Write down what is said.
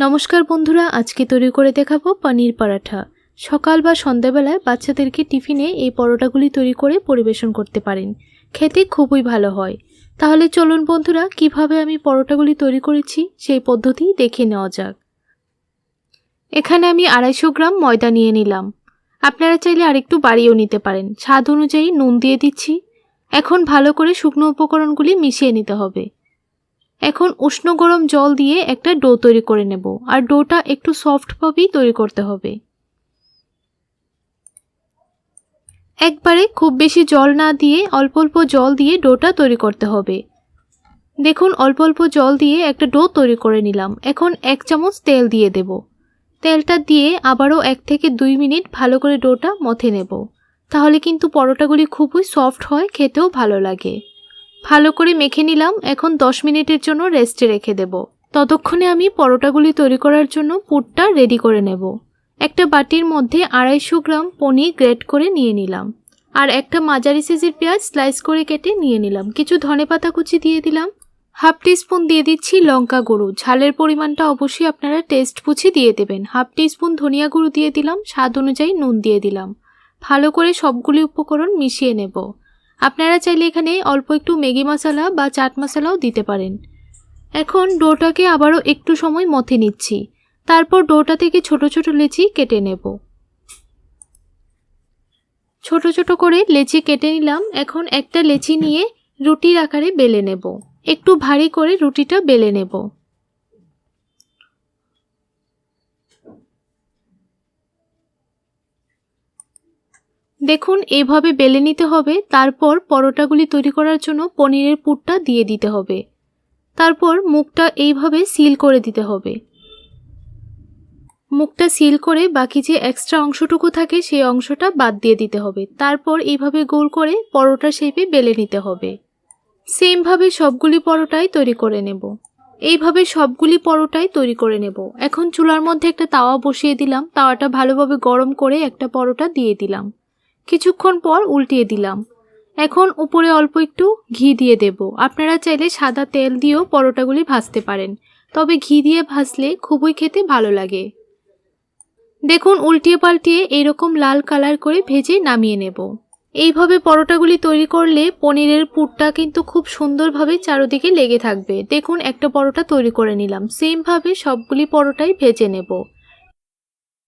নমস্কার বন্ধুরা, আজকে তৈরি করে দেখাবো পনির পরাঠা। সকাল বা সন্ধ্যাবেলায় বাচ্চাদেরকে টিফিনে এই পরোটাগুলি তৈরি করে পরিবেশন করতে পারেন। খেতে খুবই ভালো হয়। তাহলে চলুন বন্ধুরা, কীভাবে আমি পরোটাগুলি তৈরি করেছি সেই পদ্ধতি দেখে নেওয়া যাক। এখানে আমি আড়াইশো গ্রাম ময়দা নিয়ে নিলাম। আপনারা চাইলে আরেকটু বাড়িয়েও নিতে পারেন। স্বাদ অনুযায়ী নুন দিয়ে দিচ্ছি। এখন ভালো করে শুকনো উপকরণগুলি মিশিয়ে নিতে হবে। এখন উষ্ণ গরম জল দিয়ে একটা ডো তৈরি করে নেব, আর ডোটা একটু সফটভাবেই তৈরি করতে হবে। একবারে খুব বেশি জল না দিয়ে অল্প অল্প জল দিয়ে ডোটা তৈরি করতে হবে। দেখুন, অল্প অল্প জল দিয়ে একটা ডো তৈরি করে নিলাম। এখন এক চামচ তেল দিয়ে দেব। তেলটা দিয়ে আবারও এক থেকে দুই মিনিট ভালো করে ডোটা মথে নেব। তাহলে কিন্তু পরোটাগুলি খুবই সফট হয়, খেতেও ভালো লাগে। ভালো করে মেখে নিলাম, এখন 10 মিনিটের জন্য রেস্টে রেখে দেব। ততক্ষণে আমি পরোটাগুলি তৈরি করার জন্য পুরটা রেডি করে নেব। একটা বাটির মধ্যে আড়াইশো গ্রাম পনির গ্রেট করে নিয়ে নিলাম। আর একটা মাঝারি সাইজের পেঁয়াজ স্লাইস করে কেটে নিয়ে নিলাম। কিছু ধনেপাতা কুচি দিয়ে দিলাম। হাফ স্পুন দিয়ে দিচ্ছি লঙ্কা গুঁড়ো। ঝালের পরিমাণটা অবশ্যই আপনারা টেস্ট বুঝে দিয়ে দেবেন। হাফ স্পুন ধনিয়া গুঁড়ো দিয়ে দিলাম, স্বাদ অনুযায়ী নুন দিয়ে দিলাম। ভালো করে সবগুলি উপকরণ মিশিয়ে নেব। আপনারা চাইলে এখানে অল্প একটু ম্যাগি মশলা বা চাট মশলাও দিতে পারেন। এখন ডোটাকে আবারও একটু সময় মথে নিচ্ছি। তারপর ডোটা থেকে ছোট ছোট লেচি কেটে নেব। ছোট ছোট করে লেচি কেটে নিলাম। এখন একটা লেচি নিয়ে রুটির আকারে বেলে নেব। একটু ভারী করে রুটিটা বেলে নেব। দেখুন এইভাবে বেলে নিতে হবে, তারপর পরোটাগুলি তৈরি করার জন্য পনিরের পুরটা দিয়ে দিতে হবে। তারপর মুখটা এইভাবে সিল করে দিতে হবে। মুখটা সিল করে বাকি যে এক্সট্রা অংশটুকু থাকে, সেই অংশটা বাদ দিয়ে দিতে হবে। তারপর এইভাবে গোল করে পরোটা শেপে বেলে নিতে হবে। সেমভাবে সবগুলি পরোটাই তৈরি করে নেব। এইভাবে সবগুলি পরোটাই তৈরি করে নেব। এখন চুলার মধ্যে একটা তাওয়া বসিয়ে দিলাম। তাওয়াটা ভালোভাবে গরম করে একটা পরোটা দিয়ে দিলাম। কিছুক্ষণ পর উল্টিয়ে দিলাম। এখন উপরে অল্প একটু ঘি দিয়ে দেব। আপনারা চাইলে সাদা তেল দিয়েও পরোটাগুলি ভাজতে পারেন, তবে ঘি দিয়ে ভাজলে খুবই খেতে ভালো লাগে। দেখুন, উল্টিয়ে পাল্টিয়ে এরকম লাল কালার করে ভেজে নামিয়ে নেব। এইভাবে পরোটাগুলি তৈরি করলে পনিরের পুরটা কিন্তু খুব সুন্দরভাবে চারোদিকে লেগে থাকবে। দেখুন, একটা পরোটা তৈরি করে নিলাম। সেমভাবে সবগুলি পরোটাই ভেজে নেব।